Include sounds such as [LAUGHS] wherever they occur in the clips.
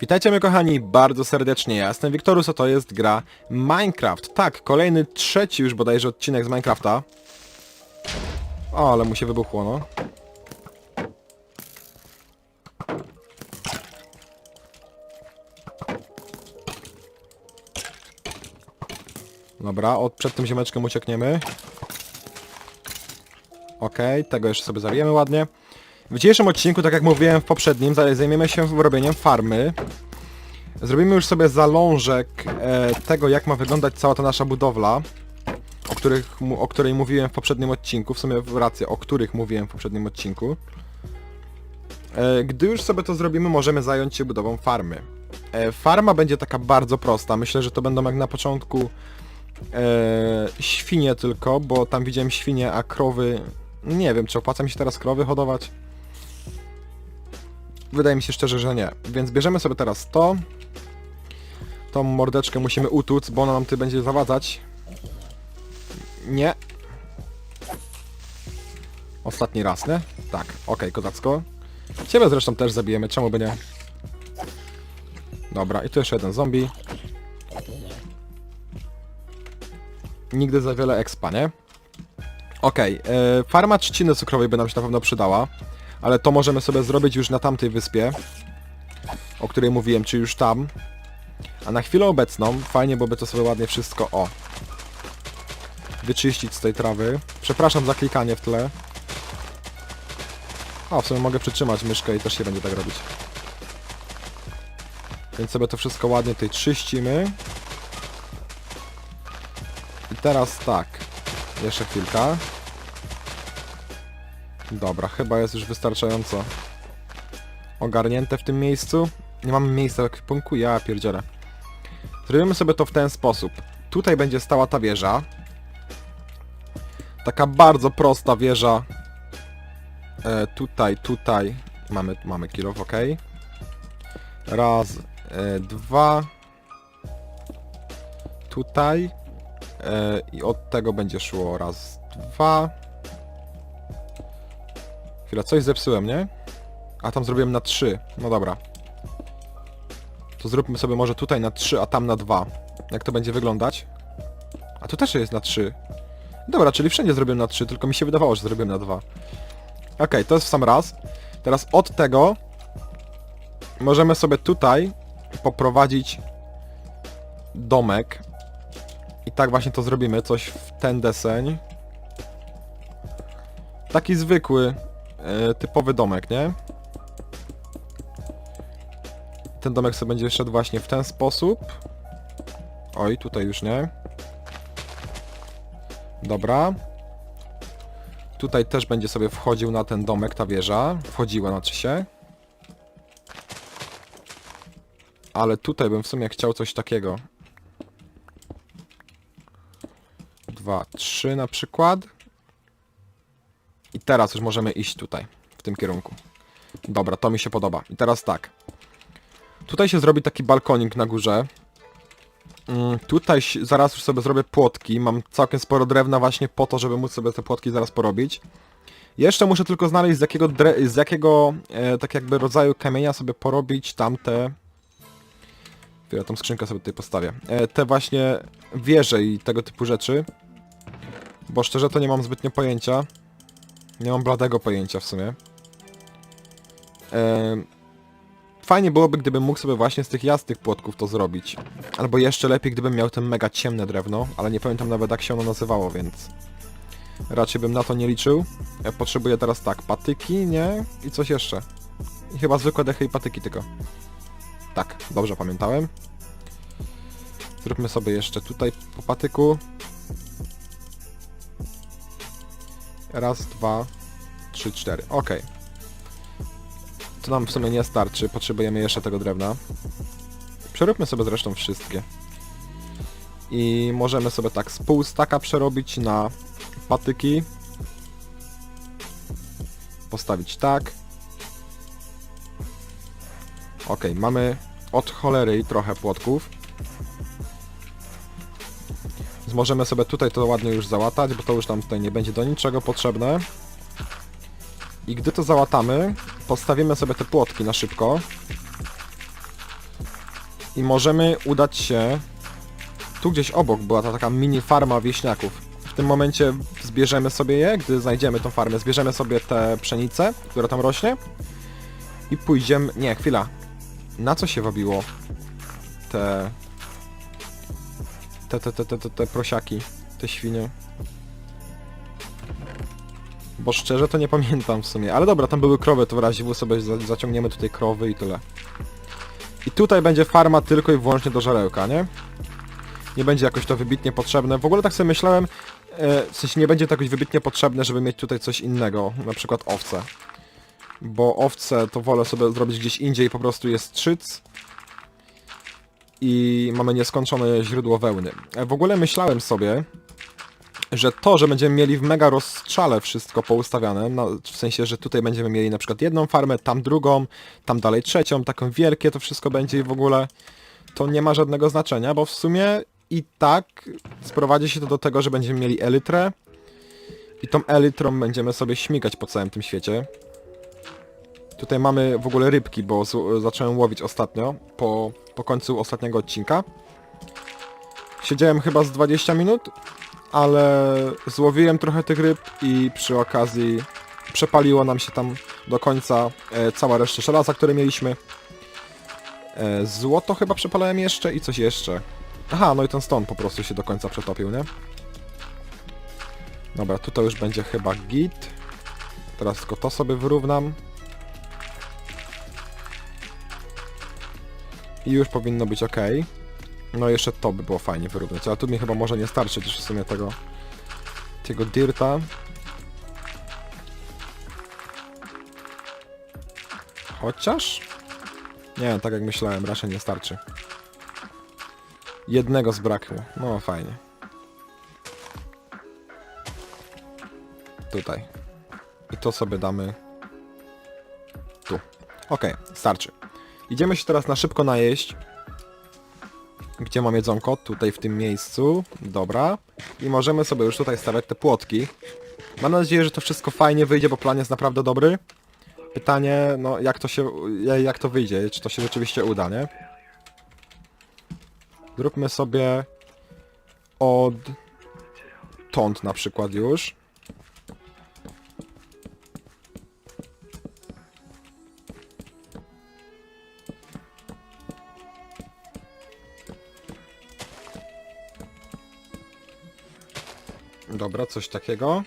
Witajcie mnie kochani bardzo serdecznie, ja jestem Wiktorus, a to jest gra Minecraft. Tak, kolejny, trzeci już bodajże odcinek z Minecrafta. O, ale mu się wybuchło, no. Dobra, od, przed tym ziomeczkiem uciekniemy. Okej, tego jeszcze sobie zawijemy ładnie. W dzisiejszym odcinku, tak jak mówiłem w poprzednim, za- zajmiemy się robieniem farmy. Zrobimy już sobie zalążek e, tego, jak ma wyglądać cała ta nasza budowla, o, których, o której mówiłem w poprzednim odcinku, w sumie w rację, o których mówiłem w poprzednim odcinku. E, gdy już sobie to zrobimy, możemy zająć się budową farmy. E, farma będzie taka bardzo prosta, myślę, że to będą jak na początku e, świnie tylko, bo tam widziałem świnie, a krowy... Nie wiem, czy opłaca mi się teraz krowy hodować? Wydaje mi się szczerze, że nie. Więc bierzemy sobie teraz to. Tą mordeczkę musimy utuc, bo ona nam tu będzie zawadzać. Nie. Ostatni raz, nie? Tak, okej, kozacko. Ciebie zresztą też zabijemy, czemu by nie? Dobra, i tu jeszcze jeden zombie. Nigdy za wiele expa, nie? Okej, e, farma trzciny cukrowej by nam się na pewno przydała, ale to możemy sobie zrobić już na tamtej wyspie, o której mówiłem, czy już tam. A na chwilę obecną fajnie byłoby to sobie ładnie wszystko, o, wyczyścić z tej trawy. Przepraszam za klikanie w tle. O, w sumie mogę przytrzymać myszkę i też się będzie tak robić. Więc sobie to wszystko ładnie tutaj czyścimy. I teraz tak. Jeszcze chwilka. Dobra, chyba jest już wystarczająco ogarnięte w tym miejscu. Nie mamy miejsca w ekwipunku, ja pierdzielę. Zrobimy sobie to w ten sposób. Tutaj będzie stała ta wieża. Taka bardzo prosta wieża. E, tutaj, tutaj. Mamy, mamy kilo, ok. Raz, e, dwa. Tutaj. E, I od tego będzie szło raz, dwa. Chwila, coś zepsułem, nie? A tam zrobiłem na trzy. No dobra. To zróbmy sobie może tutaj na trzy, a tam na dwa. Jak to będzie wyglądać? A tu też jest na trzy. Dobra, czyli wszędzie zrobiłem na trzy, tylko mi się wydawało, że zrobiłem na dwa. Okej, to jest w sam raz. Teraz od tego możemy sobie tutaj poprowadzić domek. I tak właśnie to zrobimy, coś w ten deseń. Taki zwykły, e, typowy domek, nie? Ten domek sobie będzie szedł właśnie w ten sposób. Oj, tutaj już nie. Dobra. Tutaj też będzie sobie wchodził na ten domek, ta wieża. Wchodziła, znaczy się. Ale tutaj bym w sumie chciał coś takiego. Dwa, trzy na przykład. I teraz już możemy iść tutaj, w tym kierunku. Dobra, to mi się podoba. I teraz tak. Tutaj się zrobi taki balkonik na górze. Mm, tutaj zaraz już sobie zrobię płotki. Mam całkiem sporo drewna właśnie po to, żeby móc sobie te płotki zaraz porobić. Jeszcze muszę tylko znaleźć z jakiego, z jakiego e, tak jakby rodzaju kamienia sobie porobić tamte... Ja tą skrzynkę sobie tutaj postawię. E, te właśnie wieże i tego typu rzeczy. Bo szczerze to nie mam zbytnio pojęcia. Nie mam bladego pojęcia w sumie. Fajnie byłoby, gdybym mógł sobie właśnie z tych jasnych płotków to zrobić. Albo jeszcze lepiej, gdybym miał ten mega ciemne drewno, ale nie pamiętam nawet jak się ono nazywało, więc... Raczej bym na to nie liczył. Ja potrzebuję teraz tak, patyki, nie? I coś jeszcze. I chyba zwykłe dechy i patyki tylko. Tak, dobrze pamiętałem. Zróbmy sobie jeszcze tutaj po patyku. Raz, dwa, trzy, cztery. Okej. To nam w sumie nie starczy, potrzebujemy jeszcze tego drewna. Przeróbmy sobie zresztą wszystkie. I możemy sobie tak z pół staka przerobić na patyki. Postawić tak. Ok, mamy od cholery trochę płotków. Więc możemy sobie tutaj to ładnie już załatać, bo to już nam tutaj nie będzie do niczego potrzebne. I gdy to załatamy, postawimy sobie te płotki na szybko. I możemy udać się... Tu gdzieś obok była ta taka mini farma wieśniaków. W tym momencie zbierzemy sobie je, gdy znajdziemy tą farmę. Zbierzemy sobie te pszenice, która tam rośnie. I pójdziemy... Nie, chwila. Na co się wabiło te... Te, te, te, te, te, te prosiaki, te świnie. Bo szczerze to nie pamiętam w sumie. Ale dobra, tam były krowy, to w razie W sobie za- zaciągniemy tutaj krowy i tyle. I tutaj będzie farma tylko i wyłącznie do żarełka, nie? Nie będzie jakoś to wybitnie potrzebne. W ogóle tak sobie myślałem, e, w sensie nie będzie to jakoś wybitnie potrzebne, żeby mieć tutaj coś innego, na przykład owce. Bo owce to wolę sobie zrobić gdzieś indziej, po prostu jest trzyc i mamy nieskończone źródło wełny. E, W ogóle myślałem sobie, że to, że będziemy mieli w mega rozstrzale wszystko poustawiane, no, w sensie, że tutaj będziemy mieli na przykład jedną farmę, tam drugą, tam dalej trzecią, taką wielkie to wszystko będzie i w ogóle to nie ma żadnego znaczenia, bo w sumie i tak sprowadzi się to do tego, że będziemy mieli elytrę i tą elytrą będziemy sobie śmigać po całym tym świecie. Tutaj mamy w ogóle rybki, bo z- zacząłem łowić ostatnio, po, po końcu ostatniego odcinka. Siedziałem chyba z 20 minut, ale złowiłem trochę tych ryb i przy okazji przepaliło nam się tam do końca e, cała reszta żelaza, które mieliśmy. E, złoto chyba przepalałem jeszcze i coś jeszcze. Aha, no i ten stone po prostu się do końca przetopił, nie? Dobra, tutaj już będzie chyba git. Teraz tylko to sobie wyrównam. I już powinno być ok. No jeszcze to by było fajnie wyrównać, ale tu mi chyba może nie starczyć już w sumie tego tego dirta. Chociaż? Nie, tak jak myślałem, raczej nie starczy. Jednego zbrakło. No fajnie. Tutaj. I to sobie damy tu. Okej, starczy. Idziemy się teraz na szybko najeść. Gdzie mam jedzonko? Tutaj w tym miejscu. Dobra. I możemy sobie już tutaj stawiać te płotki. Mam nadzieję, że to wszystko fajnie wyjdzie, bo plan jest naprawdę dobry. Pytanie, no jak to się, jak to wyjdzie, czy to się rzeczywiście uda, nie? Zróbmy sobie od tąd na przykład już. Dobra, coś takiego.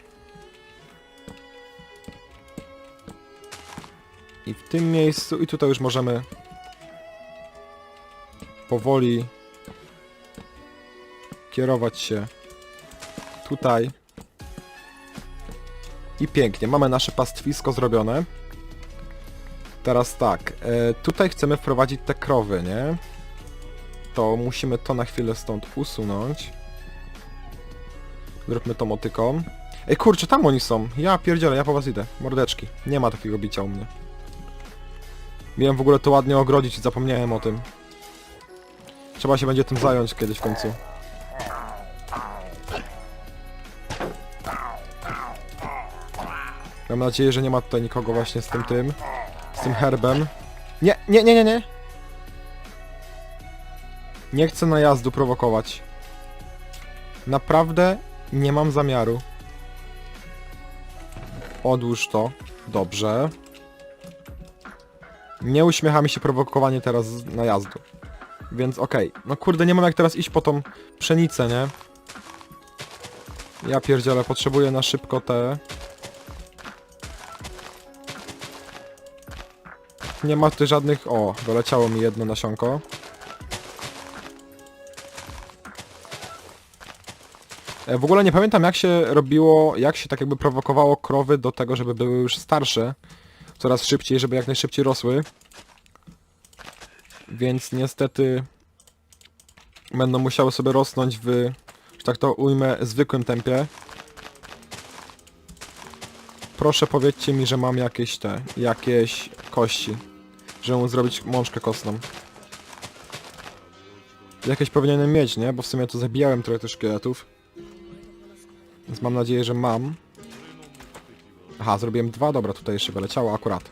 I w tym miejscu, i tutaj już możemy powoli kierować się tutaj. I pięknie, mamy nasze pastwisko zrobione. Teraz tak, e, tutaj chcemy wprowadzić te krowy, nie? To musimy to na chwilę stąd usunąć. Zróbmy to motyką. Ej kurczę, tam oni są. Ja pierdzielę, ja po was idę. Mordeczki. Nie ma takiego bicia u mnie. Miałem w ogóle to ładnie ogrodzić i zapomniałem o tym. Trzeba się będzie tym zająć kiedyś w końcu. Mam nadzieję, że nie ma tutaj nikogo właśnie z tym tym. Z tym herbem. Nie, nie, nie, nie, nie. Nie chcę najazdu prowokować. Naprawdę nie mam zamiaru. Odłóż to. Dobrze. Nie uśmiecha mi się prowokowanie teraz najazdu. Więc okej. No kurde, nie mam jak teraz iść po tą pszenicę, nie? Ja pierdzielę, potrzebuję na szybko te... Nie ma tu żadnych... O, doleciało mi jedno nasionko. W ogóle nie pamiętam jak się robiło, jak się tak jakby prowokowało krowy do tego, żeby były już starsze. Coraz szybciej, żeby jak najszybciej rosły. Więc niestety będą musiały sobie rosnąć w, że tak to ujmę, zwykłym tempie. Proszę powiedzcie mi, że mam jakieś te, jakieś kości, żeby móc zrobić mączkę kostną. Jakieś powinienem mieć, nie? Bo w sumie to zabijałem trochę tych szkieletów. Więc mam nadzieję, że mam. Aha, zrobiłem dwa, dobra, tutaj jeszcze wyleciało akurat.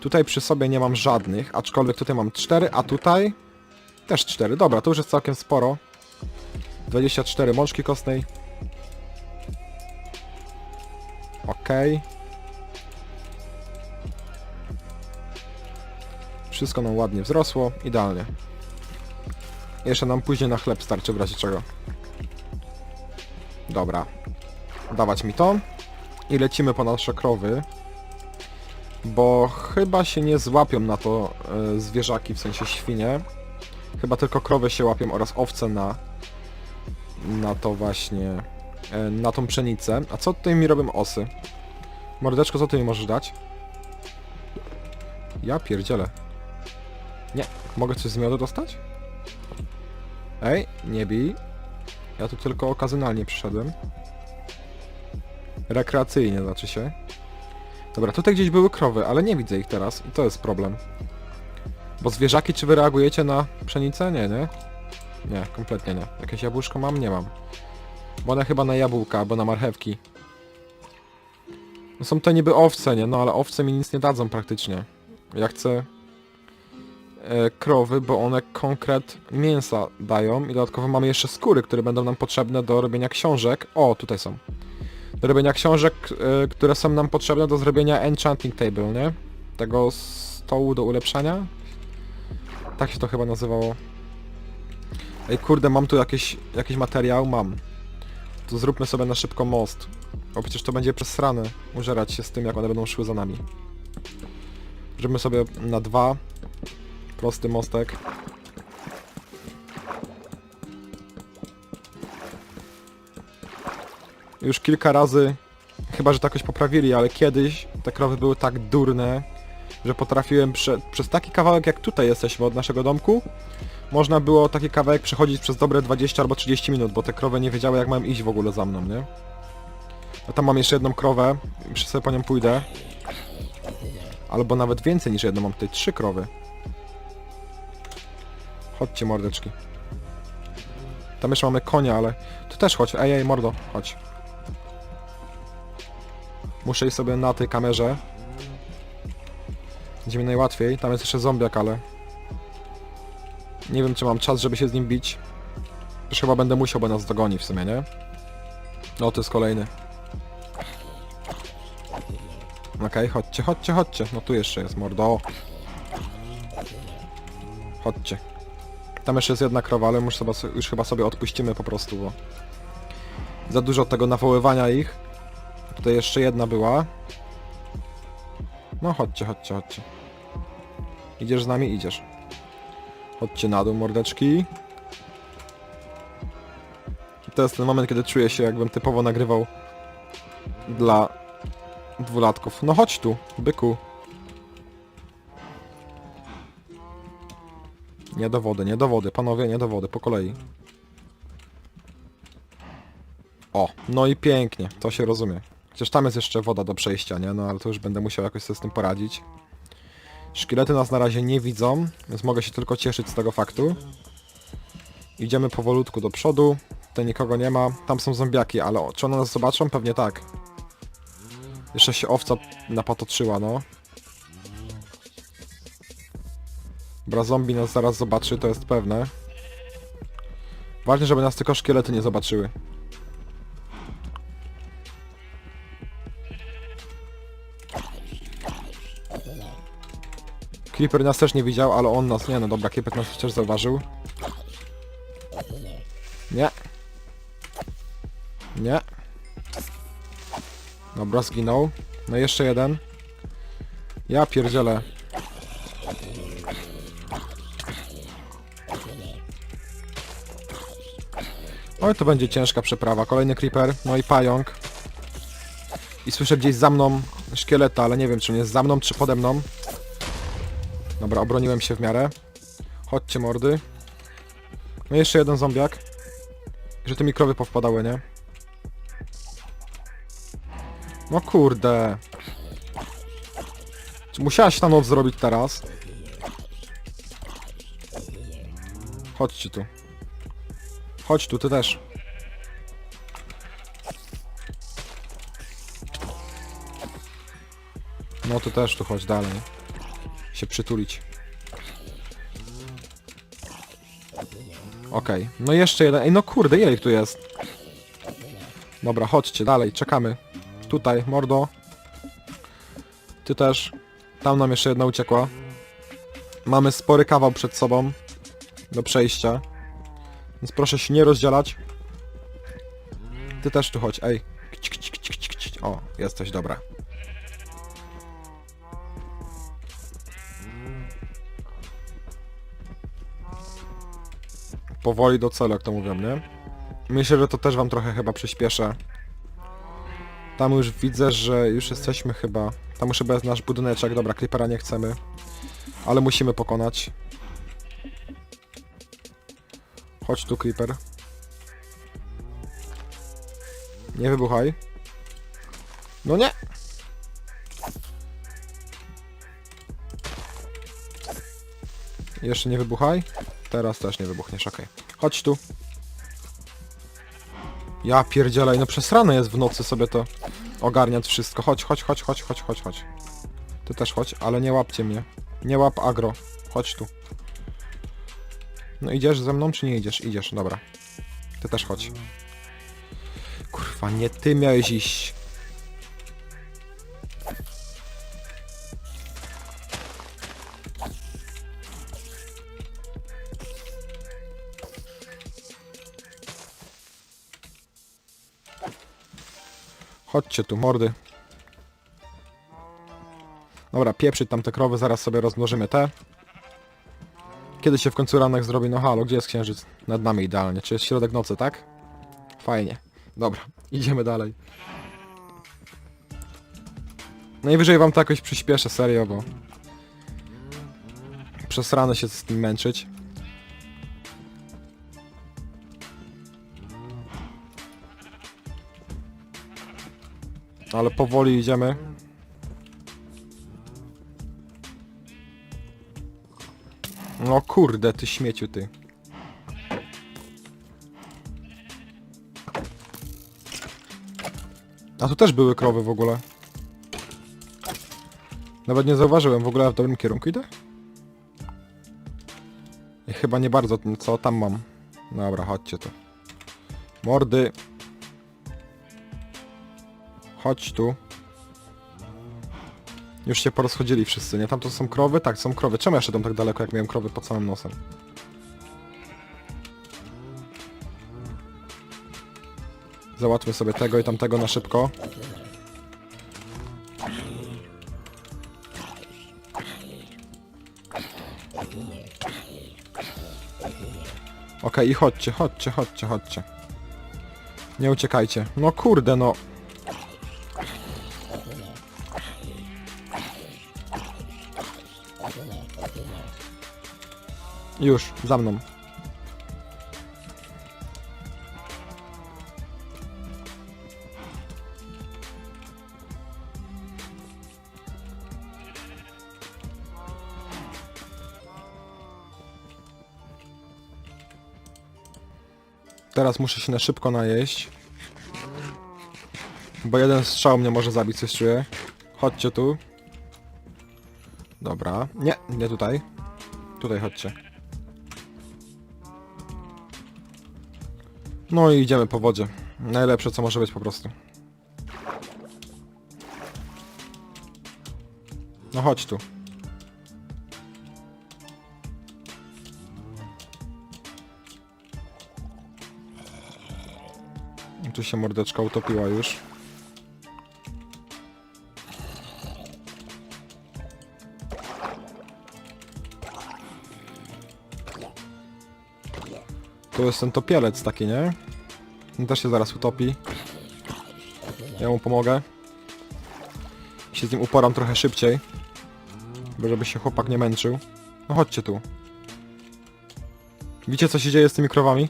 Tutaj przy sobie nie mam żadnych, aczkolwiek tutaj mam cztery, a tutaj... Też 4. Dobra, to już jest całkiem sporo. 24 mączki kostnej. Okej. Wszystko nam ładnie wzrosło. Idealnie. Jeszcze nam później na chleb starczy w razie czego. Dobra. Dawać mi to. I lecimy po nasze krowy. Bo chyba się nie złapią na to e, zwierzaki, w sensie świnie. Chyba tylko krowy się łapią oraz owce na na to właśnie e, na tą pszenicę. A co tutaj mi robią osy? Mordeczko, co ty mi możesz dać? Ja pierdzielę. Nie. Mogę coś z miodu dostać? Ej, nie bij. Ja tu tylko okazjonalnie przyszedłem. Rekreacyjnie znaczy się. Dobra, tutaj gdzieś były krowy, ale nie widzę ich teraz i to jest problem. Bo zwierzaki, czy wy reagujecie na pszenicę? Nie, nie? Nie, kompletnie nie. Jakieś jabłuszko mam? Nie mam. Bo one chyba na jabłka, albo na marchewki. No są to niby owce, nie? No ale owce mi nic nie dadzą praktycznie. Ja chcę e, krowy, bo one konkret mięsa dają i dodatkowo mamy jeszcze skóry, które będą nam potrzebne do robienia książek. O, tutaj są. Do robienia książek, e, które są nam potrzebne do zrobienia enchanting table, nie? Tego stołu do ulepszania. Tak się to chyba nazywało. Ej kurde, mam tu jakiś, jakiś materiał? Mam. To zróbmy sobie na szybko most. Bo przecież to będzie przesrane użerać się z tym, jak one będą szły za nami. Zróbmy sobie na dwa. Prosty mostek. Już kilka razy, chyba że to jakoś poprawili, ale kiedyś te krowy były tak durne, że potrafiłem prze, przez taki kawałek jak tutaj jesteśmy od naszego domku, można było taki kawałek przechodzić przez dobre 20 albo 30 minut, bo te krowy nie wiedziały jak mają iść w ogóle za mną, nie? A tam mam jeszcze jedną krowę, jeszcze sobie po nią pójdę. Albo nawet więcej niż jedną, mam tutaj trzy krowy. Chodźcie mordeczki. Tam jeszcze mamy konia, ale... Tu też chodź, ej, ej, mordo, chodź. Muszę iść sobie na tej kamerze. Będzie mi najłatwiej. Tam jest jeszcze zombiak, ale... Nie wiem, czy mam czas, żeby się z nim bić. Już chyba będę musiał, bo nas dogoni w sumie, nie? No, to jest kolejny. Okej, chodźcie, chodźcie, chodźcie. No tu jeszcze jest, mordo. Chodźcie. Tam jeszcze jest jedna krowa, ale sobie, już chyba sobie odpuścimy po prostu, bo... Za dużo tego nawoływania ich. Tutaj jeszcze jedna była. No chodźcie, chodźcie, chodźcie. Idziesz z nami? Idziesz. Chodźcie na dół, mordeczki. I to jest ten moment, kiedy czuję się, jakbym typowo nagrywał dla dwulatków. No chodź tu, byku. Nie do wody, nie do wody, panowie, nie do wody, po kolei. O, no i pięknie, to się rozumie. Chociaż tam jest jeszcze woda do przejścia, nie? No ale to już będę musiał jakoś sobie z tym poradzić. Szkielety nas na razie nie widzą, więc mogę się tylko cieszyć z tego faktu. Idziemy powolutku do przodu. Tutaj nikogo nie ma. Tam są zombiaki, ale czy one nas zobaczą? Pewnie tak. Jeszcze się owca napatoczyła, no. Dobra, zombie nas zaraz zobaczy, to jest pewne. Ważne, żeby nas tylko szkielety nie zobaczyły. Creeper nas też nie widział, ale on nas nie, no dobra, Creeper nas też zauważył. Nie. Nie. Dobra, zginął. No jeszcze jeden. Ja pierdzielę. Oj, to będzie ciężka przeprawa. Kolejny creeper, no i pająk. I słyszę gdzieś za mną szkieleta, ale nie wiem czy on jest za mną, czy pode mną. Dobra, obroniłem się w miarę. Chodźcie mordy. No jeszcze jeden zombiak. Że te mi krowy powpadały, nie? No kurde. Musiałaś ta noc zrobić teraz? Chodźcie tu. Chodź tu, ty też. No ty też tu chodź dalej. Się przytulić. Okej, no jeszcze jeden. Ej, no kurde, ile ich tu jest? Dobra, chodźcie dalej, czekamy. Tutaj, mordo. Ty też. Tam nam jeszcze jedna uciekła. Mamy spory kawał przed sobą do przejścia. Więc proszę się nie rozdzielać. Ty też tu chodź, ej. O, jesteś, dobra. Powoli do celu, jak to mówią, nie? Myślę, że to też wam trochę chyba przyspieszę. Tam już widzę, że już jesteśmy chyba... Tam już chyba jest nasz budyneczek. Dobra, Creepera nie chcemy. Ale musimy pokonać. Chodź tu, Creeper. Nie wybuchaj. No nie! Jeszcze nie wybuchaj. Teraz też nie wybuchniesz, okej. Chodź tu. Ja pierdzielaj, no przesrane jest w nocy sobie to ogarniać wszystko. Chodź, chodź, chodź, chodź, chodź, chodź, chodź. Ty też chodź, ale nie łapcie mnie. Nie łap agro. Chodź tu. No idziesz ze mną, czy nie idziesz? Idziesz, dobra. Ty też chodź. Kurwa, nie ty miałeś iść. Chodźcie tu, mordy. Dobra, pieprzyć tam te krowy, zaraz sobie rozmnożymy te. Kiedy się w końcu ranek zrobi? No halo, gdzie jest księżyc? Nad nami idealnie. Czy jest środek nocy, tak? Fajnie. Dobra, [LAUGHS] idziemy dalej. Najwyżej wam to jakoś przyspieszę, serio, bo... Przez ranę się z tym męczyć. Ale powoli idziemy. No kurde, ty śmieciu, ty. A tu też były krowy w ogóle. Nawet nie zauważyłem, w ogóle w dobrym kierunku idę? I chyba nie bardzo, co tam mam. Dobra, chodźcie tu. Mordy. Chodź tu. Już się porozchodzili wszyscy, nie? Tam to są krowy? Tak, są krowy. Czemu ja szedłem tak daleko, jak miałem krowy pod samym nosem? Załatwmy sobie tego i tamtego na szybko. Okej, i chodźcie, chodźcie, chodźcie, chodźcie. Nie uciekajcie. No kurde, no. Już, za mną. Teraz muszę się na szybko najeść. Bo jeden strzał mnie może zabić, coś czuję. Chodźcie tu. Dobra. Nie, nie tutaj. Tutaj chodźcie. No i idziemy po wodzie. Najlepsze co może być po prostu. No chodź tu. Tu się mordeczka utopiła już. Tu jest ten topielec taki, nie? On też się zaraz utopi. Ja mu pomogę. Się z nim uporam trochę szybciej. Żeby się chłopak nie męczył. No chodźcie tu. Widzicie co się dzieje z tymi krowami?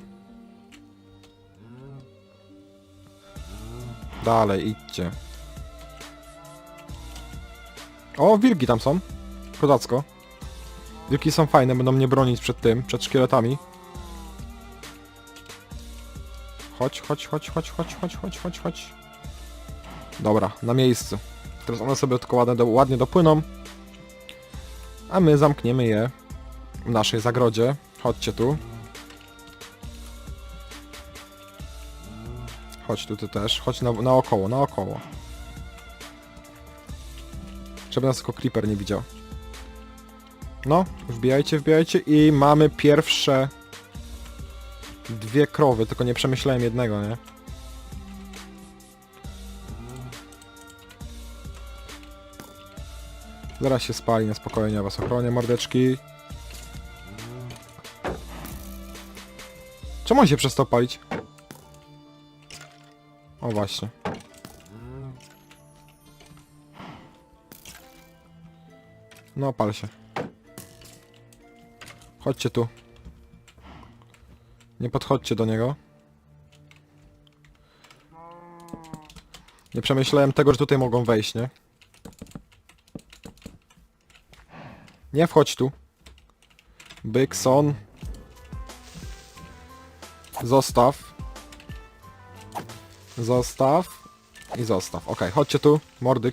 Dalej, idźcie. O, wilki tam są. Kozacko. Wilki są fajne, będą mnie bronić przed tym, przed szkieletami. Chodź, chodź, chodź, chodź, chodź, chodź, chodź, chodź, chodź. Dobra, na miejscu. Teraz one sobie tylko ładnie, do, ładnie dopłyną. A my zamkniemy je w naszej zagrodzie. Chodźcie tu. Chodź tu ty też. Chodź na, naokoło, naokoło. Żeby nas tylko Creeper nie widział. No, wbijajcie, wbijajcie i mamy pierwsze dwie krowy, tylko nie przemyślałem jednego, nie? Zaraz się spali, na spokojnie, was ochronię, mordeczki. Czemu on się przestał palić? O właśnie. No, pal się. Chodźcie tu. Nie podchodźcie do niego. Nie przemyślałem tego, że tutaj mogą wejść, nie? Nie wchodź tu. Bykson. Zostaw. Zostaw. I zostaw. Okej, chodźcie tu. Mordy.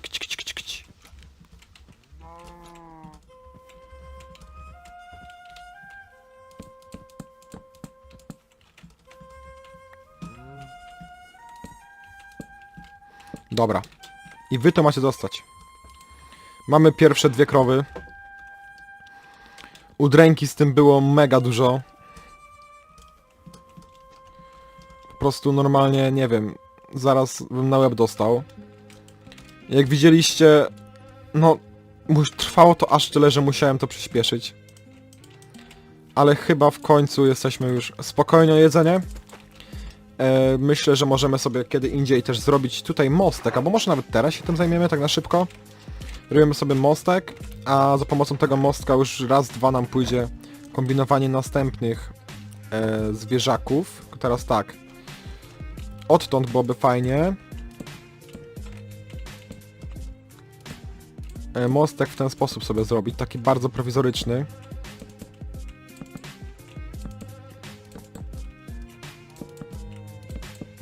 Dobra. I wy to macie dostać. Mamy pierwsze dwie krowy. Udręki z tym było mega dużo. Po prostu normalnie, nie wiem, zaraz bym na łeb dostał. Jak widzieliście, no, trwało to aż tyle, że musiałem to przyspieszyć. Ale chyba w końcu jesteśmy już spokojnie o jedzenie. E, myślę, że możemy sobie kiedy indziej też zrobić tutaj mostek, albo może nawet teraz się tym zajmiemy tak na szybko. Robimy sobie mostek, a za pomocą tego mostka już raz, dwa nam pójdzie kombinowanie następnych e, zwierzaków. Teraz tak. Odtąd byłoby fajnie. E, mostek w ten sposób sobie zrobić, taki bardzo prowizoryczny.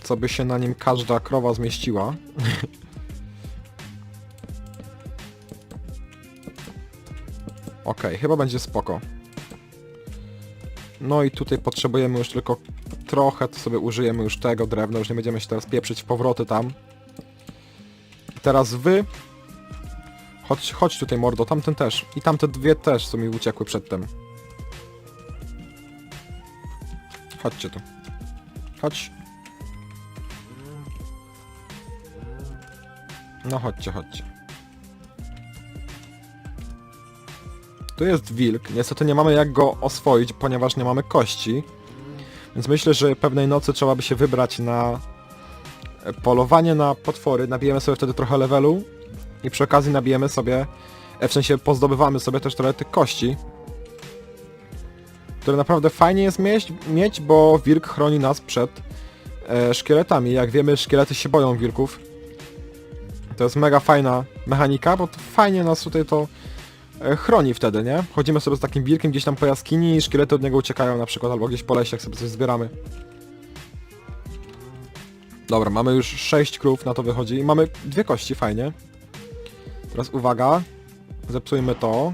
Co by się na nim każda krowa zmieściła. Okej, chyba będzie spoko. No i tutaj potrzebujemy już tylko trochę, to sobie użyjemy już tego drewna, już nie będziemy się teraz pieprzyć w powroty tam. Teraz wy... Chodź, chodź tutaj mordo, tamten też. I tamte dwie też, co mi uciekły przedtem. Chodźcie tu. Chodź. No chodźcie, chodźcie. Tu jest wilk. Niestety nie mamy jak go oswoić, ponieważ nie mamy kości. Więc myślę, że pewnej nocy trzeba by się wybrać na e, polowanie na potwory. Nabijemy sobie wtedy trochę levelu i przy okazji nabijemy sobie, e, w sensie pozdobywamy sobie też trochę tych kości. Które naprawdę fajnie jest mieć, mieć bo wilk chroni nas przed e, szkieletami. Jak wiemy, szkielety się boją wilków. To jest mega fajna mechanika, bo to fajnie nas tutaj to e, chroni wtedy, nie? Chodzimy sobie z takim wilkiem gdzieś tam po jaskini i szkielety od niego uciekają na przykład, albo gdzieś po lesie, jak sobie coś zbieramy. Dobra, mamy już 6 krów, na to wychodzi i mamy dwie kości, fajnie. Teraz uwaga, zepsujmy to.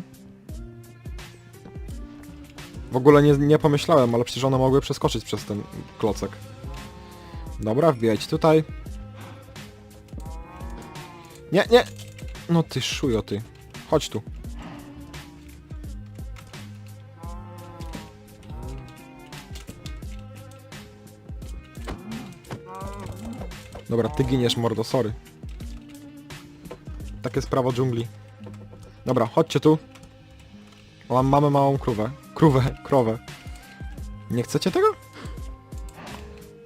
W ogóle nie, nie pomyślałem, ale przecież one mogły przeskoczyć przez ten klocek. Dobra, wbijajcie tutaj. Nie, nie! No ty szujo ty. Chodź tu. Dobra, ty giniesz mordo, sorry. Takie sprawa dżungli. Dobra, chodźcie tu. Mam, mamy małą krówę. Krówę, krowę. Nie chcecie tego?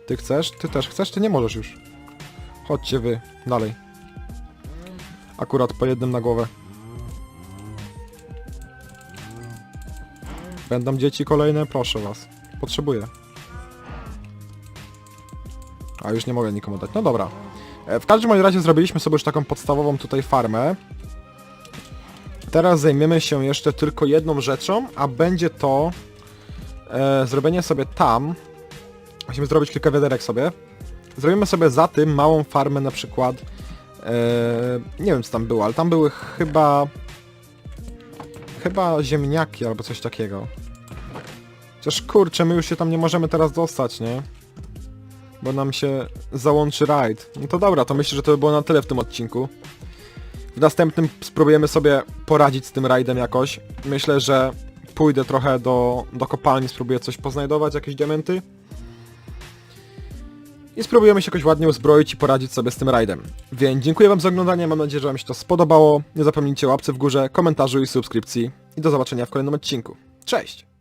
Ty chcesz? Ty też chcesz? Ty nie możesz już. Chodźcie wy, dalej. Akurat po jednym na głowę. Będą dzieci kolejne? Proszę was. Potrzebuję. A już nie mogę nikomu dać. No dobra. E, W każdym razie zrobiliśmy sobie już taką podstawową tutaj farmę. Teraz zajmiemy się jeszcze tylko jedną rzeczą, a będzie to e, zrobienie sobie tam. Musimy zrobić kilka wiaderek sobie. Zrobimy sobie za tym małą farmę na przykład. E, nie wiem co tam było, ale tam były chyba... Chyba ziemniaki albo coś takiego. Chociaż kurczę, my już się tam nie możemy teraz dostać, nie? bo nam się załączy raid. No to dobra, to myślę, że to by było na tyle w tym odcinku. W następnym spróbujemy sobie poradzić z tym raidem jakoś. Myślę, że pójdę trochę do, do kopalni, spróbuję coś poznajdować, jakieś diamenty. I spróbujemy się jakoś ładnie uzbroić i poradzić sobie z tym raidem. Więc dziękuję wam za oglądanie, mam nadzieję, że wam się to spodobało. Nie zapomnijcie łapce w górze, komentarzu i subskrypcji. I do zobaczenia w kolejnym odcinku. Cześć!